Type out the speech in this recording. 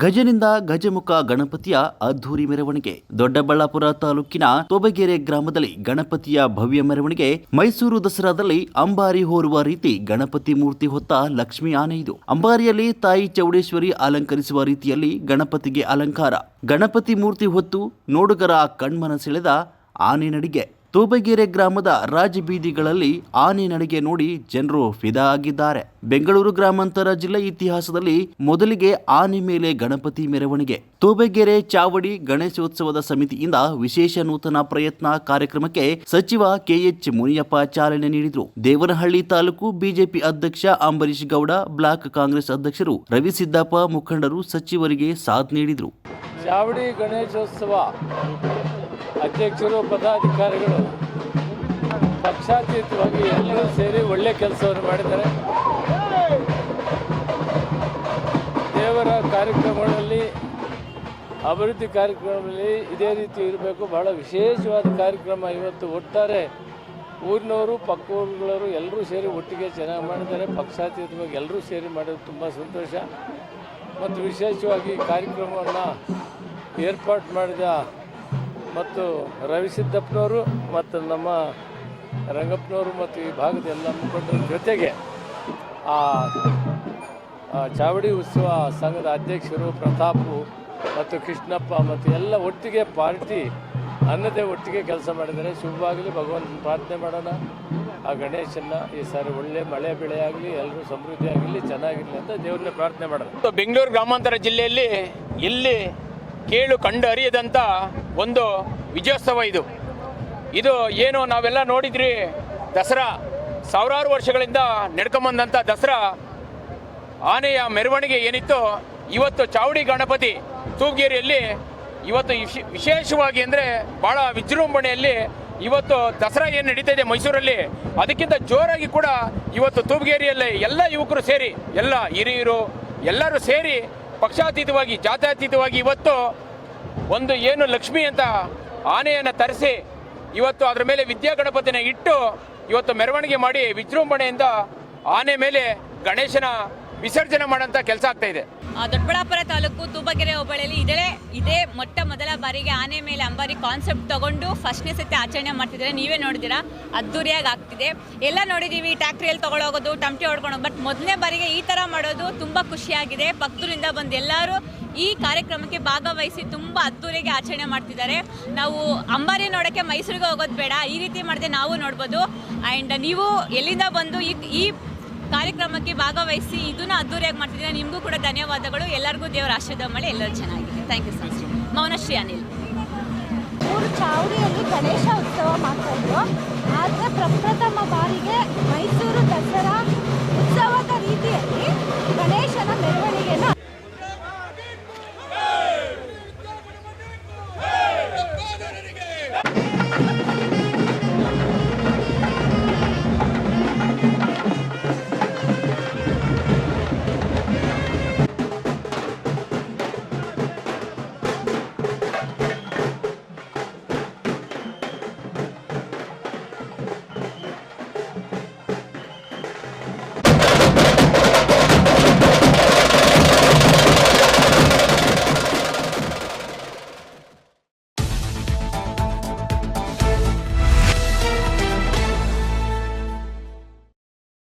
ಗಜನಿಂದ ಗಜಮುಖ ಗಣಪತಿಯ ಅದ್ದೂರಿ ಮೆರವಣಿಗೆ. ದೊಡ್ಡಬಳ್ಳಾಪುರ ತಾಲೂಕಿನ ತೋಬಗೆರೆ ಗ್ರಾಮದಲ್ಲಿ ಗಣಪತಿಯ ಭವ್ಯ ಮೆರವಣಿಗೆ ಮೈಸೂರು ದಸರಾದಲ್ಲಿ ಅಂಬಾರಿ ಹೋರುವ ರೀತಿ ಗಣಪತಿ ಮೂರ್ತಿ ಹೊತ್ತ ಲಕ್ಷ್ಮಿ ಆನೆ ಇದು ಅಂಬಾರಿಯಲ್ಲಿ ತಾಯಿ ಚೌಡೇಶ್ವರಿ ಅಲಂಕರಿಸುವ ರೀತಿಯಲ್ಲಿ ಗಣಪತಿಗೆ ಅಲಂಕಾರ. ಗಣಪತಿ ಮೂರ್ತಿ ಹೊತ್ತು ನೋಡುಗರ ಕಣ್ಮನ ಸೆಳೆದ ಆನೆ ನಡಿಗೆ ತೋಬಗೆರೆ ಗ್ರಾಮದ ರಾಜಬೀದಿಗಳಲ್ಲಿ ಆನೆ ನಡಿಗೆ ನೋಡಿ ಜನರು ಫಿದಾ ಆಗಿದ್ದಾರೆ ಬೆಂಗಳೂರು ಗ್ರಾಮಾಂತರ ಜಿಲ್ಲೆ ಇತಿಹಾಸದಲ್ಲಿ ಮೊದಲಿಗೆ ಆನೆ ಮೇಲೆ ಗಣಪತಿ ಮೆರವಣಿಗೆ. ತೋಬಗೆರೆ ಚಾವಡಿ ಗಣೇಶೋತ್ಸವದ ಸಮಿತಿಯಿಂದ ವಿಶೇಷ ನೂತನ ಪ್ರಯತ್ನ ಕಾರ್ಯಕ್ರಮಕ್ಕೆ ಸಚಿವ ಕೆಎಚ್ ಮುನಿಯಪ್ಪ ಚಾಲನೆ ನೀಡಿದರು. ದೇವನಹಳ್ಳಿ ತಾಲೂಕು ಬಿಜೆಪಿ ಅಧ್ಯಕ್ಷ ಅಂಬರೀಶ್ ಗೌಡ, ಬ್ಲಾಕ್ ಕಾಂಗ್ರೆಸ್ ಅಧ್ಯಕ್ಷರು ರವಿ ಸಿದ್ದಪ್ಪ ಮುಖಂಡರು ಸಚಿವರಿಗೆ ಸಾಥ್ ನೀಡಿದರು. ಚಾವಡಿ ಗಣೇಶೋತ್ಸವ ಅಧ್ಯಕ್ಷರು, ಪದಾಧಿಕಾರಿಗಳು ಪಕ್ಷಾತೀತವಾಗಿ ಎಲ್ಲರೂ ಸೇರಿ ಒಳ್ಳೆ ಕೆಲಸವನ್ನು ಮಾಡಿದ್ದಾರೆ. ದೇವರ ಕಾರ್ಯಕ್ರಮಗಳಲ್ಲಿ, ಅಭಿವೃದ್ಧಿ ಕಾರ್ಯಕ್ರಮದಲ್ಲಿ ಇದೇ ರೀತಿ ಇರಬೇಕು. ಬಹಳ ವಿಶೇಷವಾದ ಕಾರ್ಯಕ್ರಮ ಇವತ್ತು. ಒಟ್ಟಾರೆ ಊರಿನವರು ಪಕ್ಕ ಊರುಗಳವರು ಎಲ್ಲರೂ ಸೇರಿ ಒಟ್ಟಿಗೆ ಚೆನ್ನಾಗಿ ಮಾಡಿದ್ದಾರೆ. ಪಕ್ಷಾತೀತವಾಗಿ ಎಲ್ಲರೂ ಸೇರಿ ಮಾಡೋದು ತುಂಬ ಸಂತೋಷ. ಮತ್ತು ವಿಶೇಷವಾಗಿ ಕಾರ್ಯಕ್ರಮವನ್ನು ಏರ್ಪಾಟ್ ಮಾಡಿದ ಮತ್ತು ರವಿಸಿದ್ದಪ್ಪನವರು ಮತ್ತು ನಮ್ಮ ರಂಗಪ್ಪನವರು ಮತ್ತು ಈ ಭಾಗದ ಎಲ್ಲ ಮುಖಂಡರ ಜೊತೆಗೆ ಆ ಚಾವಡಿ ಉತ್ಸವ ಸಂಘದ ಅಧ್ಯಕ್ಷರು ಪ್ರತಾಪು ಮತ್ತು ಕೃಷ್ಣಪ್ಪ ಮತ್ತು ಎಲ್ಲ ಒಟ್ಟಿಗೆ ಪಾರ್ಟಿ ಅನ್ನದೇ ಒಟ್ಟಿಗೆ ಕೆಲಸ ಮಾಡಿದರೆ ಶುಭವಾಗಲಿ ಭಗವಂತನ ಪ್ರಾರ್ಥನೆ ಮಾಡೋಣ. ಆ ಗಣೇಶನ್ನ ಈ ಸಾರಿ ಒಳ್ಳೆ ಮಳೆ ಬೆಳೆ ಆಗಲಿ ಎಲ್ಲರೂ ಸಮೃದ್ಧಿ ಆಗಲಿ ಚೆನ್ನಾಗಿರಲಿ ಅಂತ ದೇವ್ರನ್ನ ಪ್ರಾರ್ಥನೆ ಮಾಡೋಣ. ಬೆಂಗಳೂರು ಗ್ರಾಮಾಂತರ ಜಿಲ್ಲೆಯಲ್ಲಿ ಇಲ್ಲಿ ಕೇಳು ಕಂಡು ಅರಿಯದಂಥ ಒಂದು ವಿಜಯೋತ್ಸವ ಇದು. ಇದು ಏನು ನಾವೆಲ್ಲ ನೋಡಿದ್ರಿ ದಸರಾ. ಸಾವಿರಾರು ವರ್ಷಗಳಿಂದ ನಡ್ಕೊಂಬಂದಂಥ ದಸರಾ. ಆನೆಯ ಮೆರವಣಿಗೆ ಏನಿತ್ತು, ಇವತ್ತು ಚಾವಡಿ ಗಣಪತಿ ತೂಗೇರಿಯಲ್ಲಿ ಇವತ್ತು ವಿಶ್- ವಿಶೇಷವಾಗಿ ಅಂದರೆ ಭಾಳ ವಿಜೃಂಭಣೆಯಲ್ಲಿ ಇವತ್ತು ದಸರಾ ಏನು ನಡೀತಾ ಇದೆ ಮೈಸೂರಲ್ಲಿ. ಅದಕ್ಕಿಂತ ಜೋರಾಗಿ ಕೂಡ ಇವತ್ತು ತೂಬಗೇರಿಯಲ್ಲಿ ಎಲ್ಲ ಯುವಕರು ಸೇರಿ, ಎಲ್ಲ ಹಿರಿಯರು ಎಲ್ಲರೂ ಸೇರಿ ಪಕ್ಷಾತೀತವಾಗಿ, ಜಾತ್ಯಾತೀತವಾಗಿ ಇವತ್ತು ಒಂದು ಏನು ಲಕ್ಷ್ಮಿ ಅಂತ ಆನೆಯನ್ನು ತರಿಸಿ ಇವತ್ತು ಅದರ ಮೇಲೆ ವಿದ್ಯಾ ಗಣಪತಿನ ಇಟ್ಟು ಇವತ್ತು ಮೆರವಣಿಗೆ ಮಾಡಿ ವಿಜೃಂಭಣೆಯಿಂದ ಆನೆ ಮೇಲೆ ಗಣೇಶನ ವಿಸರ್ಜನೆ ಮಾಡೋಂಥ ಕೆಲಸ ಆಗ್ತಾ ಇದೆ. ದೊಡ್ಡಬಳ್ಳಾಪುರ ತಾಲೂಕು ತೂಬಗೆರೆ ಹೋಬಳಿಯಲ್ಲಿ ಇದೇ ಇದೇ ಮೊಟ್ಟ ಮೊದಲ ಬಾರಿಗೆ ಆನೆ ಮೇಲೆ ಅಂಬಾರಿ ಕಾನ್ಸೆಪ್ಟ್ ತಗೊಂಡು ಫಸ್ಟ್ನೇ ಸತಿ ಆಚರಣೆ ಮಾಡ್ತಿದ್ದಾರೆ. ನೀವೇ ನೋಡಿದಿರಾ ಅದ್ದೂರಿಯಾಗಿ ಆಗ್ತಿದೆ. ಎಲ್ಲ ನೋಡಿದ್ದೀವಿ ಟ್ಯಾಕ್ಟ್ರಿಯಲ್ಲಿ ತಗೊಳೋಗೋದು ಟಮಟೆ ಹೊಡ್ಕೊಂಡು ಬಟ್ ಮೊದಲನೇ ಬಾರಿಗೆ ಈ ಥರ ಮಾಡೋದು ತುಂಬ ಖುಷಿಯಾಗಿದೆ. ಭಕ್ತರಿಂದ ಬಂದು ಎಲ್ಲರೂ ಈ ಕಾರ್ಯಕ್ರಮಕ್ಕೆ ಭಾಗವಹಿಸಿ ತುಂಬ ಅದ್ದೂರಿಗೆ ಆಚರಣೆ ಮಾಡ್ತಿದ್ದಾರೆ. ನಾವು ಅಂಬಾರಿ ನೋಡೋಕ್ಕೆ ಮೈಸೂರಿಗೆ ಹೋಗೋದು ಬೇಡ. ಈ ರೀತಿ ಮಾಡಿದೆ ನಾವು ನೋಡ್ಬೋದು. ಆ್ಯಂಡ್ ನೀವು ಎಲ್ಲಿಂದ ಬಂದು ಈ ಈ ಕಾರ್ಯಕ್ರಮಕ್ಕೆ ಭಾಗವಹಿಸಿ ಇದನ್ನ ಅದ್ದೂರಿಯಾಗಿ ಮಾಡ್ತಿದ್ದೀರಾ. ನಿಮಗೂ ಕೂಡ ಧನ್ಯವಾದಗಳು. ಎಲ್ಲರಿಗೂ ದೇವರ ಆಶೀರ್ವಾದ ಮಾಡಿ ಎಲ್ಲರೂ ಚೆನ್ನಾಗಿದೆ thank you so Mounashree Anil. ಊರು ಚಾವಡಿಯಲ್ಲಿ ಗಣೇಶ ಉತ್ಸವ ಮಾಡ್ತಾಯಿದ್ರು ಆದರೆ ಪ್ರಪ್ರಥಮ ಬಾರಿಗೆ ಮೈಸೂರು ದಸರಾ